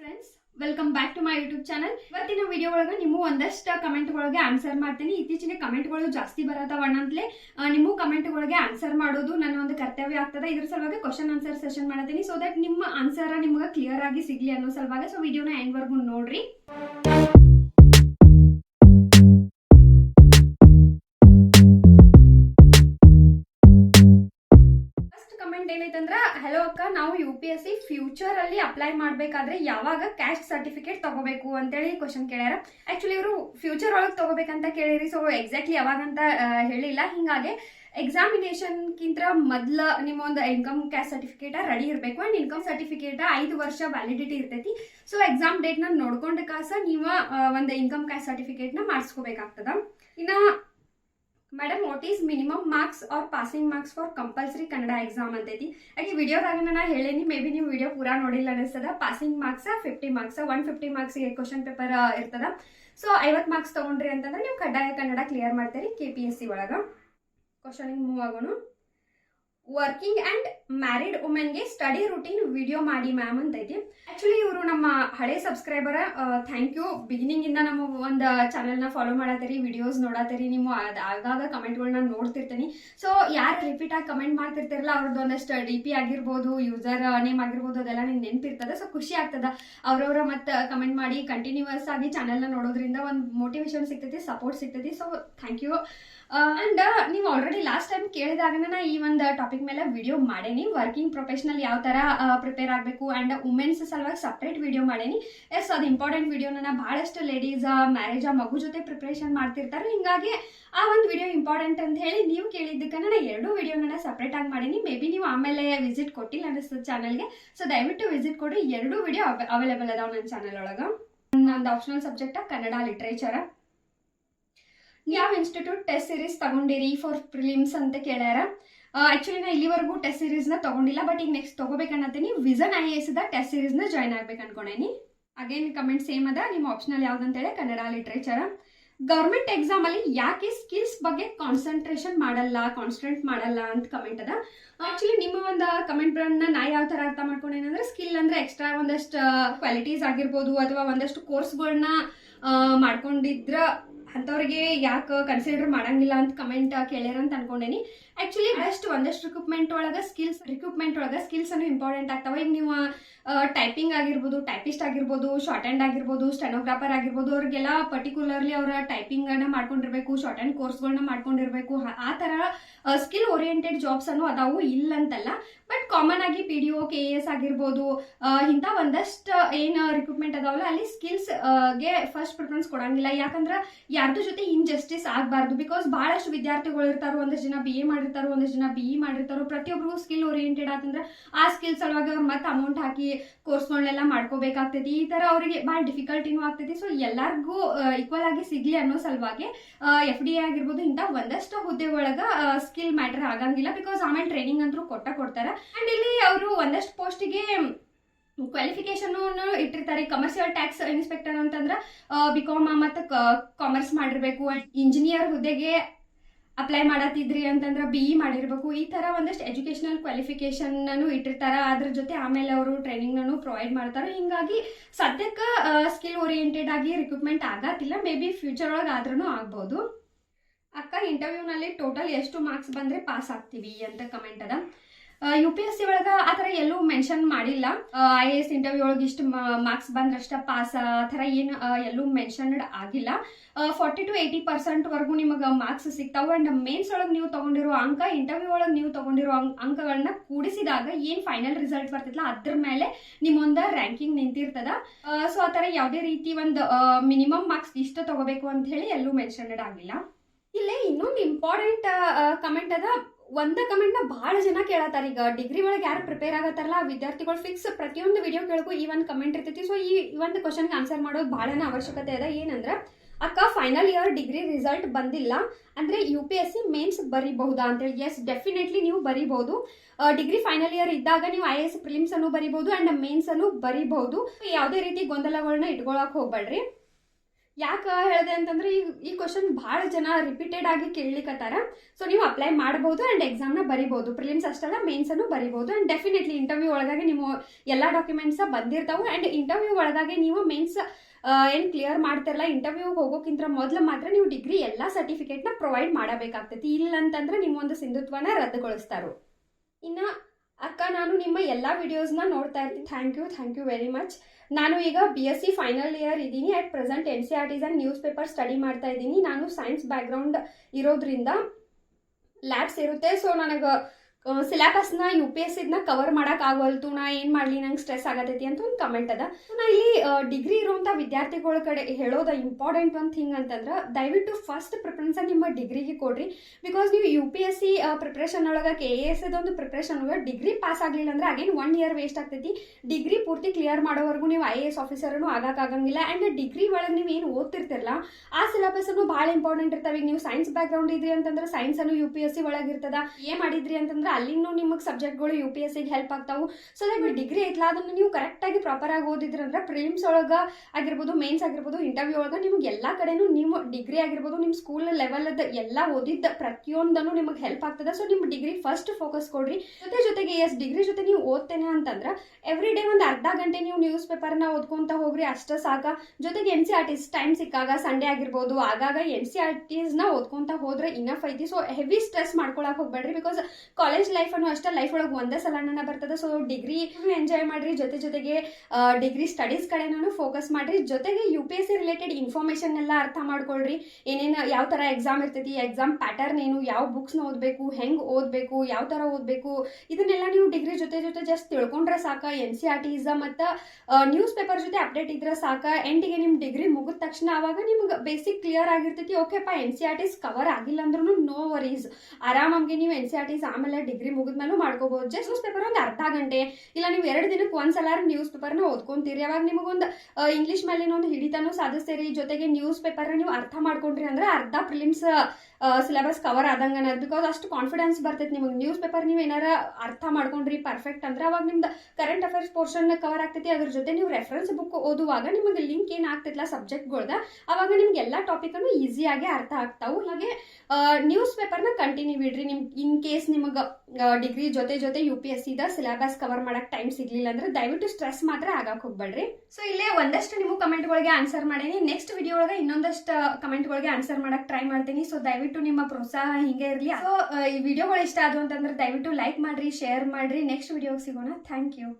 Friends welcome back to my YouTube channel ಇವತ್ತಿನ video ಒಳಗೆ ನಿಮ್ಮ ಒಂದಷ್ಟು ಕಮೆಂಟ್ ಒಳಗೆ ಆನ್ಸರ್ ಮಾಡ್ತೀನಿ. ಇತ್ತೀಚೆಗೆ ಕಮೆಂಟ್ಗಳು ಜಾಸ್ತಿ ಬರತ್ತವ ಅಂತಲೇ ನಿಮ್ಮ ಕಮೆಂಟ್ ಒಳಗೆ ಆನ್ಸರ್ ಮಾಡೋದು ನನ್ನ ಒಂದು ಕರ್ತವ್ಯ ಆಗ್ತದೆ. ಇದ್ರ ಸಲುವಾಗಿ ಕ್ವಶನ್ ಆನ್ಸರ್ ಸೆಷನ್ ಮಾಡತ್ತೀನಿ ಸೊ ದಟ್ ನಿಮ್ಮ ಆನ್ಸರ್ ನಿಮ್ಗೆ ಕ್ಲಿಯರ್ ಆಗಿ ಸಿಗ್ಲಿ ಅನ್ನೋ ಸಲುವಾಗಿ. ಸೊ ವಿಡಿಯೋನ ಎಂಡ್ ವರ್ಗು ನೋಡ್ರಿ. ಫ್ಯೂಚರ್ ಅಲ್ಲಿ ಅಪ್ಲೈ ಮಾಡ್ಬೇಕಾದ್ರೆ ಯಾವಾಗ ಕ್ಯಾಸ್ಟ್ ಸರ್ಟಿಫಿಕೇಟ್ ತಗೋಬೇಕು ಅಂತೇಳಿ ಕ್ವಶನ್ ಕೇಳ್ಯಾರ. ಆಕ್ಚುಲಿ ಇವರು ಫ್ಯೂಚರ್ ಒಳಗೆ ತಗೋಬೇಕಂತ ಕೇಳಿರಿ ಸೊ ಎಕ್ಸಾಕ್ಟ್ಲಿ ಯಾವಾಗ ಅಂತ ಹೇಳಿಲ್ಲ. ಹಿಂಗಾಗಿ ಎಕ್ಸಾಮಿನೇಷನ್ಗಿಂತ ಮೊದ್ಲ ನಿಮ್ಮ ಒಂದು ಇನ್ಕಮ್ ಕ್ಯಾಸ್ಟ್ ಸರ್ಟಿಫಿಕೇಟ್ ರೆಡಿ ಇರಬೇಕು. ಅಂಡ್ ಇನ್ಕಮ್ ಸರ್ಟಿಫಿಕೇಟ್ ಐದು ವರ್ಷ ವ್ಯಾಲಿಡಿಟಿ ಇರ್ತೈತಿ. ಸೊ ಎಕ್ಸಾಮ್ ಡೇಟ್ನ ನೋಡ್ಕೊಂಡ ಕಾಸ ನೀವು ಒಂದು ಇನ್ಕಮ್ ಕ್ಯಾಸ್ಟ್ ಸರ್ಟಿಫಿಕೇಟ್ನ ಮಾಡಿಸ್ಕೋಬೇಕಾಗ್ತದ. ಇನ್ನ madam what is minimum marks or passing marks for compulsory Kannada exam ಅಂತೈತಿ? ಯಾಕೆ ವಿಡಿಯೋದಾಗ ನಾನು ಹೇಳೇನಿ ಮೇ ಬಿ ನೀವು ವಿಡಿಯೋ ಪೂರಾ ನೋಡಿಲ್ಲ ಅನಿಸ್ತದ. Passing marks fifty marks one fifty ಮಾರ್ಕ್ಸ್ಗೆ question paper ಇರ್ತದ. ಸೊ ಐವತ್ತು ಮಾರ್ಕ್ಸ್ ತೊಗೊಂಡ್ರಿ ಅಂತಂದ್ರೆ ನೀವು ಕಡ್ಡಾಯ ಕನ್ನಡ ಕ್ಲಿಯರ್ ಮಾಡ್ತೀರಿ ಕೆ ಪಿ ಎಸ್ ಸಿ ಒಳಗೆ. ಕ್ವಶನಿಗೆ ಮೂವ್ ಆಗೋಣ ವರ್ಕಿಂಗ್ ಆ್ಯಂಡ್ ಮ್ಯಾರಿಡ್ ವುಮೆನ್ಗೆ ಸ್ಟಡಿ ರುಟೀನ್ ವಿಡಿಯೋ ಮಾಡಿ ಮ್ಯಾಮ್ ಅಂತೈತಿ. ಆಕ್ಚುಲಿ ಇವರು ನಮ್ಮ ಹಳೆ ಸಬ್ಸ್ಕ್ರೈಬರ್ ಥ್ಯಾಂಕ್ ಯು ಬಿಗಿನಿಂಗ್ ಇಂದ ನಮ್ಮ ಒಂದು ಚಾನೆಲ್ನ ಫಾಲೋ ಮಾಡತ್ತೀರಿ ವಿಡಿಯೋಸ್ ನೋಡತ್ತೀರಿ ನೀವು ಅದು ಆಗಾಗ ಕಮೆಂಟ್ಗಳನ್ನ ನೋಡ್ತಿರ್ತೀನಿ. ಸೊ ಯಾರು ರಿಪೀಟ್ ಆಗಿ ಕಮೆಂಟ್ ಮಾಡ್ತಿರ್ತಿರಲ್ಲ ಅವ್ರದ್ದು ಒಂದಷ್ಟು ಡಿ ಪಿ ಆಗಿರ್ಬೋದು ಯೂಸರ್ ನೇಮ್ ಆಗಿರ್ಬೋದು, ಅದೆಲ್ಲ ನಿಮ್ಗೆ ನೆನಪಿರ್ತದೆ. ಸೊ ಖುಷಿ ಆಗ್ತದ. ಅವ್ರವ್ರ ಮತ್ತೆ ಕಮೆಂಟ್ ಮಾಡಿ ಕಂಟಿನ್ಯೂಸ್ ಆಗಿ ಚಾನೆಲ್ನ ನೋಡೋದ್ರಿಂದ ಒಂದು ಮೋಟಿವೇಶನ್ ಸಿಗ್ತೈತಿ ಸಪೋರ್ಟ್ ಸಿಗ್ತೈತಿ. ಸೊ ಥ್ಯಾಂಕ್ ಯು ಅಂಡ್ ನೀವು ಆಲ್ರೆಡಿ ಲಾಸ್ಟ್ ಟೈಮ್ ಕೇಳಿದಾಗ ನಾ ಈ ಒಂದು ಟಾಪಿಕ್ ಮೇಲೆ ವಿಡಿಯೋ ಮಾಡೇನಿ. ವರ್ಕಿಂಗ್ ಪ್ರೊಫೆಷನಲ್ ಯಾವ ಥರ ಪ್ರಿಪೇರ್ ಆಗಬೇಕು ಆ್ಯಂಡ್ ವುಮೆನ್ಸ್ ಸಲುವಾಗಿ ಸಪ್ರೇಟ್ ವಿಡಿಯೋ ಮಾಡೇನಿ. ಎಸ್ ಅದು ಇಂಪಾರ್ಟೆಂಟ್ ವಿಡಿಯೋನ ಭಾಳಷ್ಟು ಲೇಡೀಸ್ ಮ್ಯಾರೇಜ್ ಮಗು ಜೊತೆ ಪ್ರಿಪ್ರೇಷನ್ ಮಾಡ್ತಿರ್ತಾರೆ, ಹಿಂಗಾಗಿ ಆ ಒಂದು ವಿಡಿಯೋ ಇಂಪಾರ್ಟೆಂಟ್ ಅಂತ ಹೇಳಿ ನೀವು ಕೇಳಿದ್ದಕ್ಕೆ ನಾನು ಎರಡು ವಿಡಿಯೋನ ಸಪ್ರೇಟ್ ಆಗಿ ಮಾಡೀನಿ. ಮೇ ಬಿ ನೀವು ಆಮೇಲೆ ವಿಸಿಟ್ ಕೊಟ್ಟಿಲ್ಲ ಅನಿಸ್ತದೆ ಚಾನಲ್ಗೆ ಸೊ ದಯವಿಟ್ಟು ವಿಸಿಟ್ ಕೊಡ್ರಿ ಎರಡು ವಿಡಿಯೋ ಅವೈಲೇಬಲ್ ಅದಾವೆ ನನ್ನ ಚಾನಲ್ ಒಳಗೆ. ನಂದು ಆಪ್ಷನಲ್ ಸಬ್ಜೆಕ್ಟ್ ಕನ್ನಡ ಲಿಟ್ರೇಚರ್ ಯಾವ ಇನ್ಸ್ಟಿಟ್ಯೂಟ್ ಟೆಸ್ಟ್ ಸೀರೀಸ್ ತಗೊಂಡಿರಿ ಫಾರ್ ಪ್ರಿಲಿಮ್ಸ್ ಅಂತ ಕೇಳ್ಯಾರ? ಆಕ್ಚುಲಿ ನಾ ಇಲ್ಲಿವರೆಗೂ ಟೆಸ್ಟ್ ಸೀರೀಸ್ನ ತಗೊಂಡಿಲ್ಲ ಬಟ್ ಈಗ next ತಗೋಬೇಕನ್ನತ್ತೀನಿ. Vision I S the test ಸೀರೀಸ್ನ join ಆಗ್ಬೇಕು ಅನ್ಕೊಂಡೇನಿ ಅಗೇನ್ ಕಮೆಂಟ್ ಸೇಮ್ ಅದ. ನಿಮ್ಮ ಆಪ್ಷನಲ್ ಯಾವ್ದಂತೇಳಿ ಕನ್ನಡ ಲಿಟ್ರೇಚರ್ ಎಕ್ಸಾಮ್ ಅಲ್ಲಿ ಯಾಕೆ ಸ್ಕಿಲ್ಸ್ ಬಗ್ಗೆ ಕಾನ್ಸಂಟ್ರೇಷನ್ ಮಾಡಲ್ಲ ಕಾನ್ಸಂಟ್ರೇಟ್ ಮಾಡಲ್ಲ ಅಂತ ಕಮೆಂಟ್ ಅದ. ಆಕ್ಚುಲಿ ನಿಮ್ಮ ಒಂದು ಕಮೆಂಟ್ ನಾ ಯಾವ ತರ ಅರ್ಥ ಮಾಡ್ಕೊಂಡೇನಂದ್ರೆ ಸ್ಕಿಲ್ ಅಂದ್ರೆ ಎಕ್ಸ್ಟ್ರಾ ಒಂದಷ್ಟು ಕ್ವಾಲಿಟೀಸ್ ಆಗಿರ್ಬೋದು ಅಥವಾ ಒಂದಷ್ಟು ಕೋರ್ಸ್ಗಳನ್ನ ಮಾಡ್ಕೊಂಡಿದ್ರ ಅಂಥವ್ರಿಗೆ ಯಾಕೆ ಕನ್ಸಿಡರ್ ಮಾಡಂಗಿಲ್ಲ ಅಂತ ಕಮೆಂಟ್ ಕೇಳ್ಯಾರ ಅಂತ ಅನ್ಕೊಂಡೇನಿ. ಆಕ್ಚುಲಿ ಬೆಸ್ಟ್ ಒಂದಷ್ಟು ರಿಕ್ರೂಟ್ಮೆಂಟ್ ಒಳಗೆ ಸ್ಕಿಲ್ಸ್ ರಿಕ್ರೂಟ್ಮೆಂಟ್ ಒಳಗೆ ಸ್ಕಿಲ್ಸ್ ಅನ್ನು ಇಂಪಾರ್ಟೆಂಟ್ ಆಗ್ತಾವ. ಈಗ ನೀವು ಟೈಪಿಂಗ್ ಆಗಿರ್ಬೋದು ಟೈಪಿಸ್ಟ್ ಆಗಿರ್ಬೋದು ಶಾರ್ಟ್ ಹ್ಯಾಂಡ್ ಆಗಿರ್ಬೋದು ಸ್ಟೆನೋಗ್ರಾಫರ್ ಆಗಿರ್ಬೋದು, ಅವ್ರಿಗೆಲ್ಲ ಪರ್ಟಿಕ್ಯುಲರ್ಲಿ ಅವರ ಟೈಪಿಂಗ್ ಅನ್ನ ಮಾಡ್ಕೊಂಡಿರ್ಬೇಕು ಶಾರ್ಟ್ ಹ್ಯಾಂಡ್ ಕೋರ್ಸ್ಗಳನ್ನ ಮಾಡ್ಕೊಂಡಿರ್ಬೇಕು. ಆ ತರ ಸ್ಕಿಲ್ ಓರಿಯೆಂಟೆಡ್ ಜಾಬ್ಸ್ ಅನ್ನು ಅದಾವು ಇಲ್ಲ ಅಂತಲ್ಲ ಬಟ್ ಕಾಮನ್ ಆಗಿ P D O K S ಆಗಿರ್ಬೋದು ಇಂಥ ಒಂದಷ್ಟು ಏನು ರಿಕ್ರೂಟ್ಮೆಂಟ್ ಅದಾವಲ್ಲ, ಅಲ್ಲಿ ಸ್ಕಿಲ್ಸ್ಗೆ ಫಸ್ಟ್ ಪ್ರಿಫರೆನ್ಸ್ ಕೊಡಂಗಿಲ್ಲ. ಯಾಕಂದ್ರೆ, ಯಾರ್ದು ಜೊತೆ ಇನ್ಜಸ್ಟಿಸ್ ಆಗಬಾರ್ದು. ಬಿಕಾಸ್ ಭಾಳಷ್ಟು ವಿದ್ಯಾರ್ಥಿಗಳು ಇರ್ತಾರೋ, ಒಂದಷ್ಟು ಜನ ಬಿ ಎ ಮಾಡಿರ್ತಾರೋ ಒಂದಷ್ಟು ಜನ ಬಿ ಇ ಮಾಡಿರ್ತಾರೋ ಪ್ರತಿಯೊಬ್ಬರಿಗೂ ಸ್ಕಿಲ್ ಓರಿಯೆಂಟೆಡ್ ಆತಂದ್ರೆ ಆ ಸ್ಕಿಲ್ ಸಲುವಾಗಿ ಅವ್ರು ಮತ್ತೆ ಅಮೌಂಟ್ ಹಾಕಿ ಕೋರ್ಸ್ಗಳನ್ನೆಲ್ಲ ಮಾಡ್ಕೋಬೇಕಾಗ್ತೈತಿ. ಈ ಥರ ಅವರಿಗೆ ಭಾಳ ಡಿಫಿಕಲ್ಟಿನೂ ಆಗ್ತೈತಿ. ಸೊ ಎಲ್ಲರಿಗೂ ಈಕ್ವಲ್ ಆಗಿ ಸಿಗ್ಲಿ ಅನ್ನೋ ಸಲುವಾಗಿ ಎಫ್ ಡಿ ಎ ಆಗಿರ್ಬೋದು ಇಂಥ ಒಂದಷ್ಟು ಹುದ್ದೆ ಒಳಗೆ ಸ್ಕಿಲ್ ಮ್ಯಾಟರ್ ಆಗಂಗಿಲ್ಲ ಬಿಕಾಸ್ ಆಮೇಲೆ ಟ್ರೈನಿಂಗ್ ಅಂತೂ ಕೊಟ್ಟ ಕೊಡ್ತಾರೆ. ಆ್ಯಂಡ್ ಇಲ್ಲಿ ಅವರು ಒಂದಷ್ಟು ಪೋಸ್ಟಿಗೆ ಕ್ವಾಲಿಫಿಕೇಶನ್ ಇಟ್ಟಿರ್ತಾರೆ. ಕಮರ್ಷಿಯಲ್ ಟ್ಯಾಕ್ಸ್ ಇನ್ಸ್ಪೆಕ್ಟರ್ ಅಂತಂದ್ರೆ ಬಿಕಾಮ್ ಮತ್ತು ಕಾಮರ್ಸ್ ಮಾಡಿರ್ಬೇಕು. ಇಂಜಿನಿಯರ್ ಹುದ್ದೆಗೆ ಅಪ್ಲೈ ಮಾಡತ್ತಿದ್ರಿ ಅಂತಂದ್ರೆ ಬಿ ಇ ಮಾಡಿರ್ಬೇಕು. ಈ ಥರ ಒಂದಷ್ಟು ಎಜುಕೇಷನಲ್ ಕ್ವಾಲಿಫಿಕೇಶನ್ ಇಟ್ಟಿರ್ತಾರೆ. ಅದ್ರ ಜೊತೆ ಆಮೇಲೆ ಅವರು ಟ್ರೈನಿಂಗ್ನೂ ಪ್ರೊವೈಡ್ ಮಾಡ್ತಾರೆ. ಹಿಂಗಾಗಿ ಸದ್ಯಕ್ಕೆ ಸ್ಕಿಲ್ ಓರಿಯೆಂಟೆಡ್ ಆಗಿ ರಿಕ್ರೂಟ್ಮೆಂಟ್ ಆಗತ್ತಿಲ್ಲ. ಮೇ ಬಿ ಫ್ಯೂಚರ್ ಒಳಗೆ ಆದ್ರೂ ಆಗ್ಬೋದು. ಅಕ್ಕ ಇಂಟರ್ವ್ಯೂನಲ್ಲಿ ಟೋಟಲ್ ಎಷ್ಟು ಮಾರ್ಕ್ಸ್ ಬಂದರೆ ಪಾಸ್ ಆಗ್ತೀವಿ ಅಂತ ಕಮೆಂಟ್ ಅದ. ಯು ಪಿ ಎಸ್ ಸಿ ಒಳಗ ಆ ಥರ ಎಲ್ಲೂ ಮೆನ್ಷನ್ ಮಾಡಿಲ್ಲ. ಐ ಎ ಎಸ್ ಇಂಟರ್ವ್ಯೂ ಒಳಗೆ ಇಷ್ಟು ಮಾರ್ಕ್ಸ್ ಬಂದ್ರಷ್ಟ ಪಾಸ್ ಆ ಥರ ಏನು ಎಲ್ಲೂ ಮೆನ್ಷನ್ಡ್ ಆಗಿಲ್ಲ. ಫಾರ್ಟಿ ಟು ಏಯ್ಟಿ ಪರ್ಸೆಂಟ್ವರೆಗೂ ನಿಮಗೆ ಮಾರ್ಕ್ಸ್ ಸಿಗ್ತಾವೆ. ಅಂಡ್ ಮೇನ್ಸ್ ಒಳಗೆ ನೀವು ತಗೊಂಡಿರೋ ಅಂಕ ಇಂಟರ್ವ್ಯೂ ಒಳಗೆ ನೀವು ತಗೊಂಡಿರೋ ಅಂಕ್ ಅಂಕಗಳನ್ನ ಕೂಡಿಸಿದಾಗ ಏನು ಫೈನಲ್ ರಿಸಲ್ಟ್ ಬರ್ತಿತ್ತಲ್ಲ ಅದ್ರ ಮೇಲೆ ನಿಮ್ಮೊಂದು ರ್ಯಾಂಕಿಂಗ್ ನಿಂತಿರ್ತದ. ಸೊ ಆ ಥರ ಯಾವುದೇ ರೀತಿ ಒಂದು ಮಿನಿಮಮ್ ಮಾರ್ಕ್ಸ್ ಇಷ್ಟು ತಗೋಬೇಕು ಅಂತ ಹೇಳಿ ಎಲ್ಲೂ ಮೆನ್ಷನ್ಡ್ ಆಗಿಲ್ಲ. ಇಲ್ಲೇ ಇನ್ನೊಂದು ಇಂಪಾರ್ಟೆಂಟ್ ಕಮೆಂಟ್ ಅದ. ಒಂದ ಕಮೆಂಟ್ನ ಭಾಳ ಜನ ಕೇಳತ್ತಾರ. ಈಗ ಡಿಗ್ರಿ ಒಳಗೆ ಯಾರು ಪ್ರಿಪೇರ್ ಆಗತ್ತಾರಲ್ಲ ವಿದ್ಯಾರ್ಥಿಗಳು ಫಿಕ್ಸ್ ಪ್ರತಿಯೊಂದು ವಿಡಿಯೋ ಕೇಳಕ್ಕೂ ಈ ಒಂದು ಕಮೆಂಟ್ ಇರ್ತೈತಿ. ಸೊ ಈ ಈ ಒಂದು ಕ್ವಶನ್ಗೆ ಆನ್ಸರ್ ಮಾಡೋದು ಭಾಳನ ಅವಶ್ಯಕತೆ ಅದ. ಏನಂದ್ರೆ, ಅಕ್ಕ ಫೈನಲ್ ಇಯರ್ ಡಿಗ್ರಿ ರಿಸಲ್ಟ್ ಬಂದಿಲ್ಲ. ಅಂದ್ರೆ U P S C mains ಬರಿಬಹುದಾ ಅಂತೇಳಿ. ಎಸ್ ಡೆಫಿನೆಟ್ಲಿ ನೀವು ಬರಿಬಹುದು ಡಿಗ್ರಿ ಫೈನಲ್ ಇಯರ್ ಇದ್ದಾಗ ನೀವು ಐ ಎಸ್ ಪ್ರಿಲಿಮ್ಸ್ ಅನ್ನು ಬರಿಬಹುದು ಅಂಡ್ ಮೇನ್ಸ್ ಅನ್ನು ಬರಿಬಹುದು ಯಾವುದೇ ರೀತಿ ಗೊಂದಲಗಳನ್ನ ಇಟ್ಕೊಳಕ್ ಹೋಗ್ಬೇಡ್ರಿ. ಯಾಕೆ ಹೇಳಿದೆ ಅಂತಂದ್ರೆ ಈ ಈ ಕ್ವಶನ್ ಭಾಳ ಜನ ರಿಪೀಟೆಡ್ ಆಗಿ ಕೇಳಲಿಕ್ಕತ್ತಾರ ಸೊ ನೀವು ಅಪ್ಲೈ ಮಾಡಬಹುದು ಆ್ಯಂಡ್ ಎಕ್ಸಾಮ್ನ ಬರಿಬೋದು. ಪ್ರಿಲಿಮ್ಸ್ ಅಷ್ಟಲ್ಲ ಮೇನ್ಸನ್ನು ಬರಿಬೋದು. ಆ್ಯಂಡ್ ಡೆಫಿನೆಟ್ಲಿ ಇಂಟರ್ವ್ಯೂ ಒಳಗಾಗಿ ನಿಮ್ಮ ಎಲ್ಲ ಡಾಕ್ಯುಮೆಂಟ್ಸ್ ಬಂದಿರ್ತಾವೆ. ಆ್ಯಂಡ್ ಇಂಟರ್ವ್ಯೂ ಒಳಗಾಗಿ ನೀವು ಮೇನ್ಸ್ ಏನು ಕ್ಲಿಯರ್ ಮಾಡ್ತಿರಲ್ಲ ಇಂಟರ್ವ್ಯೂ ಹೋಗೋಕ್ಕಿಂತ ಮೊದಲು ಮಾತ್ರ ನೀವು ಡಿಗ್ರಿ ಎಲ್ಲ ಸರ್ಟಿಫಿಕೇಟ್ನ ಪ್ರೊವೈಡ್ ಮಾಡಬೇಕಾಗ್ತೈತಿ. ಇಲ್ಲ ಅಂತಂದ್ರೆ ನಿಮ್ಮ ಒಂದು ಸಿಂಧುತ್ವನ ರದ್ದುಗೊಳಿಸ್ತಾರೆ. ಇನ್ನು ಅಕ್ಕ, ನಾನು ನಿಮ್ಮ ಎಲ್ಲ ವಿಡಿಯೋಸ್ನ ನೋಡ್ತಾ ಇರ್ತೀನಿ. Thank you thank you very much ನಾನು ಈಗ B S C final year ಇದ್ದೀನಿ. At present N C R Ts and newspaper study ಮಾಡ್ತಾ ಇದ್ದೀನಿ. ನಾನು ಸೈನ್ಸ್ ಬ್ಯಾಕ್ಗ್ರೌಂಡ್ ಇರೋದ್ರಿಂದ ಲ್ಯಾಬ್ಸ್ ಇರುತ್ತೆ. ಸೊ ನನಗೆ ಸಿಲೆಬಸ್ನ ಯು ಪಿ ಎಸ್ ಇದನ್ನ ಕವರ್ ಮಾಡಕ್ ಆಗವಲ್ತು ನಾ ಏನು ಮಾಡ್ಲಿ, ನಂಗೆ ಸ್ಟ್ರೆಸ್ ಆಗತೈತಿ ಅಂತ ಒಂದು ಕಮೆಂಟ್ ಅದ. ನಾ ಇಲ್ಲಿ ಡಿಗ್ರಿ ಇರುವಂಥ ವಿದ್ಯಾರ್ಥಿಗಳ ಕಡೆ ಹೇಳೋದ ಇಂಪಾರ್ಟೆಂಟ್ ಒಂದು ಥಿಂಗ್ ಅಂತಂದ್ರೆ, ದಯವಿಟ್ಟು ಫಸ್ಟ್ ಪ್ರಿಫರೆನ್ಸ್ ನಿಮ್ಮ ಡಿಗ್ರಿಗೆ ಕೊಡ್ರಿ. ಬಿಕಾಸ್ ನೀವು U P S C preparation ಒಳಗೆ ಕೆ ಎ ಎಸ್ ಒಂದು ಪ್ರಿಪ್ರೇಷನ್ ಒಳಗೆ ಡಿಗ್ರಿ ಪಾಸ್ ಆಗಲಿಲ್ಲ ಅಂದ್ರೆ ಅಗೇನ್ ಒನ್ ಇಯರ್ ವೇಸ್ಟ್ ಆಗ್ತೈತಿ. ಡಿಗ್ರಿ ಪೂರ್ತಿ ಕ್ಲಿಯರ್ ಮಾಡೋವರೆಗೂ ನೀವು ಐ ಎ ಎಸ್ ಆಫೀಸರ್ನು ಆಗಕ್ಕಾಗಂಗಿಲ್ಲ ಆ್ಯಂಡ್ ಡಿಗ್ರಿ ಒಳಗೆ ನೀವು ಏನು ಓದ್ತಿರ್ತಿರಲ್ಲ ಆ ಸಿಲೆಬಸ್ ಅನ್ನು ಭಾಳ ಇಂಪಾರ್ಟೆಂಟ್ ಇರ್ತಾವೆ. ಈಗ ನೀವು ಸೈನ್ಸ್ ಬ್ಯಾಕ್ಗ್ರೌಂಡ್ ಇದ್ರಿ ಅಂತಂದ್ರೆ ಸೈನ್ಸ್ ಅನ್ನು ಯು ಪಿ ಎಸ್ ಸಿ ಒಳಗೆ ಇರ್ತದ. ಏನ್ ಮಾಡಿದ್ರಿ ಅಂತಂದ್ರೆ ಅಲ್ಲಿನೂ ನಿಮಗೆ ಸಬ್ಜೆಕ್ಟ್ಗಳು ಯು ಪಿ ಎಸ್ ಸಿಗೆ ಹೆಲ್ಪ್ ಆಗ್ತಾವೆ. ಸೊ ಲೈಕ್ ಡಿಗ್ರಿ ಐತ್ಲ ಅದನ್ನು ನೀವು ಕರೆಕ್ಟಾಗಿ ಪ್ರಾಪರ್ ಆಗಿ ಓದಿದ್ರೆ ಅಂದ್ರೆ ಪ್ರೀಮ್ಸ್ ಒಳಗೆ ಆಗಿರ್ಬೋದು ಮೇನ್ಸ್ ಆಗಿರ್ಬೋದು ಇಂಟರ್ವ್ಯೂ ಒಳಗೆ ನಿಮ್ಗೆ ಎಲ್ಲ ಕಡೆನೂ ನಿಮ್ಮ ಡಿಗ್ರಿ ಆಗಿರ್ಬೋದು ನಿಮ್ಮ ಸ್ಕೂಲ್ ಲೆವೆಲದ ಎಲ್ಲ ಓದಿದ್ದ ಪ್ರತಿಯೊಂದನ್ನು ನಿಮಗೆ ಹೆಲ್ಪ್ ಆಗ್ತದೆ. ಸೊ ನಿಮ್ಮ ಡಿಗ್ರಿ ಫಸ್ಟ್ ಫೋಕಸ್ ಕೊಡ್ರಿ. ಜೊತೆ ಜೊತೆಗೆ ಎಸ್ ಡಿಗ್ರಿ ಜೊತೆ ನೀವು ಓದ್ತೇನೆ ಅಂತಂದ್ರೆ ಎವ್ರಿ ಡೇ ಒಂದು ಅರ್ಧ ಗಂಟೆ ನೀವು ನ್ಯೂಸ್ ಪೇಪರ್ನ ಓದ್ಕೊಂತ ಹೋಗ್ರಿ ಅಷ್ಟೇ ಸಾಕ. ಜೊತೆಗೆ N C R Ts time ಸಿಕ್ಕಾಗ ಸಂಡೇ ಆಗಿರ್ಬೋದು ಆಗಾಗ ಎನ್ ಸಿ ಆರ್ ಟಿಸ್ನ ಓದ್ಕೊಂತ ಹೋದ್ರೆ ಇನಫ್ ಐತಿ. ಸೊ ಹೆವಿ ಸ್ಟ್ರೆಸ್ ಮಾಡ್ಕೊಳಕ್ ಹೋಗ್ಬೇಡ್ರಿ ಬಿಕಾಸ್ ಕಾಲೇಜ್ ಲೈಫ್ ಅನ್ನು ಅಷ್ಟೇ ಲೈಫ್ ಒಳಗೆ ಒಂದೇ ಸಲ ಸಲನ ಬರ್ತದೆ ಸೊ ಡಿಗ್ರಿ ಎಂಜಾಯ್ ಮಾಡ್ರಿ. ಜೊತೆ ಜೊತೆಗೆ ಡಿಗ್ರಿ ಸ್ಟಡೀಸ್ ಕಡೆನೂ ಫೋಕಸ್ ಮಾಡ್ರಿ. ಜೊತೆಗೆ U P S C related information ಎಲ್ಲ ಅರ್ಥ ಮಾಡ್ಕೊಳ್ರಿ. ಏನೇನು, ಯಾವ ಥರ ಎಕ್ಸಾಮ್ ಇರ್ತೈತಿ ಎಕ್ಸಾಮ್ ಪ್ಯಾಟರ್ನ್ ಏನು, ಯಾವ ಬುಕ್ಸ್ನ ಓದಬೇಕು, ಹೆಂಗೆ ಓದಬೇಕು, ಯಾವ ಥರ ಓದಬೇಕು, ಇದನ್ನೆಲ್ಲ ನೀವು ಡಿಗ್ರಿ ಜೊತೆ ಜೊತೆ ಜಸ್ಟ್ ತಿಳ್ಕೊಂಡ್ರೆ ಸಾಕ. ಎನ್ ಸಿ ಆರ್ ಟಿಸ್ ಮತ್ತು ನ್ಯೂಸ್ ಪೇಪರ್ ಜೊತೆ ಅಪ್ಡೇಟ್ ಇದ್ರೆ ಸಾಕ. ಎಂಡಿಗೆ ನಿಮ್ಮ ಡಿಗ್ರಿ ಮುಗಿದ ತಕ್ಷಣ ಅವಾಗ ನಿಮ್ಗೆ ಬೇಸಿಕ್ ಕ್ಲಿಯರ್ ಆಗಿರ್ತೈತಿ. ಓಕೆಪ್ಪ N C R Ts cover ಆಗಿಲ್ಲ ಅಂದ್ರೂ ನೋ ವರೀಸ್ ಆರಾಮಾಗಿ ನೀವು ಎನ್ ಸಿ ಆರ್ ಟಿಸ್ ಆಮೇಲೆ ಡಿಗ್ರಿ ಮುಗಿದ್ಮೇಲೂ ಮಾಡ್ಕೋಬಹುದು ಜಸ್ಟ್ ನ್ಯೂಸ್ ಪೇಪರ್ ಒಂದು ಅರ್ಧ ಗಂಟೆ. ಇಲ್ಲ, ನೀವು ಎರಡು ದಿನಕ್ಕೆ ಒಂದ್ಸಲ ನ್ಯೂಸ್ ಪೇಪರ್ನ ಓದ್ಕೊಂತೀರಿ. ಅವಾಗ ನಿಮಗೊಂದು ಇಂಗ್ಲೀಷ್ ಮೇಲಿನ ಒಂದು ಹಿಡಿತನೂ ಸಾಧಿಸ್ತೀರಿ. ಜೊತೆಗೆ ನ್ಯೂಸ್ ಪೇಪರ್ ನೀವು ಅರ್ಥ ಮಾಡ್ಕೊಂಡ್ರಿ ಅಂದ್ರೆ ಅರ್ಧ ಪ್ರಿಲಿಮ್ಸ್ ಸಿಲೆಬಸ್ ಕವರ್ ಆದಂಗೆ ಅನ್ನೋದು. ಬಿಕಾಸ್ ಅಷ್ಟು ಕಾನ್ಫಿಡೆನ್ಸ್ ಬರ್ತೈತೆ ನಿಮಗೆ. ನ್ಯೂಸ್ ಪೇಪರ್ ನೀವು ಏನಾರ ಅರ್ಥ ಮಾಡ್ಕೊಂಡ್ರಿ ಪರ್ಫೆಕ್ಟ್ ಅಂದ್ರೆ ಅವಾಗ ನಿಮ್ದು ಕರೆಂಟ್ ಅಫೇರ್ಸ್ ಪೋರ್ಷನ್ ಕವರ್ ಆಗ್ತೈತಿ. ಅದ್ರ ಜೊತೆ ನೀವು ರೆಫರೆನ್ಸ್ ಬುಕ್ ಓದುವಾಗ ನಿಮಗೆ ಲಿಂಕ್ ಏನು ಆಗ್ತೈತಲ್ಲ ಸಬ್ಜೆಕ್ಟ್ಗಳ್ದ ಅವಾಗ ನಿಮ್ಗೆ ಎಲ್ಲ ಟಾಪಿಕನ್ನು ಈಸಿಯಾಗಿ ಅರ್ಥ ಆಗ್ತಾವು. ಹಾಗೆ ನ್ಯೂಸ್ ಪೇಪರ್ನ ಕಂಟಿನ್ಯೂ ಇಡ್ರಿ ನಿಮ್ ಇನ್ ಕೇಸ್ ನಿಮಗೆ ಡಿಗ್ರಿ ಜೊತೆ ಜೊತೆ ಯು ಪಿ ಎಸ್ ಸಿದ ಸಿಲೆಬಸ್ ಕವರ್ ಮಾಡಕ್ ಟೈಮ್ ಸಿಗ್ಲಿಲ್ಲ ಅಂದ್ರೆ ದಯವಿಟ್ಟು ಸ್ಟ್ರೆಸ್ ಮಾತ್ರ ಆಗಕ್ ಹೋಗ್ಬೇಡ್ರಿ. ಸೊ ಇಲ್ಲೇ ಒಂದಷ್ಟು ನಿಮಗೆ ಕಮೆಂಟ್ಗಳಿಗೆ ಆನ್ಸರ್ ಮಾಡೀನಿ. ನೆಕ್ಸ್ಟ್ ವಿಡಿಯೋ ಒಳಗೆ ಇನ್ನೊಂದಷ್ಟು ಕಮೆಂಟ್ಗಳಿಗೆ ಆನ್ಸರ್ ಮಾಡಕ್ ಟ್ರೈ ಮಾಡ್ತೀನಿ. ಸೊ ದಯವಿಟ್ಟು ನಿಮ್ಮ ಪ್ರೋತ್ಸಾಹ ಹಿಂಗೆ ಇರಲಿ. ಸೊ ಈ ವಿಡಿಯೋಗಳು ಇಷ್ಟ ಆದವು ಅಂತಂದ್ರೆ ದಯವಿಟ್ಟು ಲೈಕ್ ಮಾಡ್ರಿ ಶೇರ್ ಮಾಡ್ರಿ. ನೆಕ್ಸ್ಟ್ ವಿಡಿಯೋಗೆ ಸಿಗೋಣ. Thank you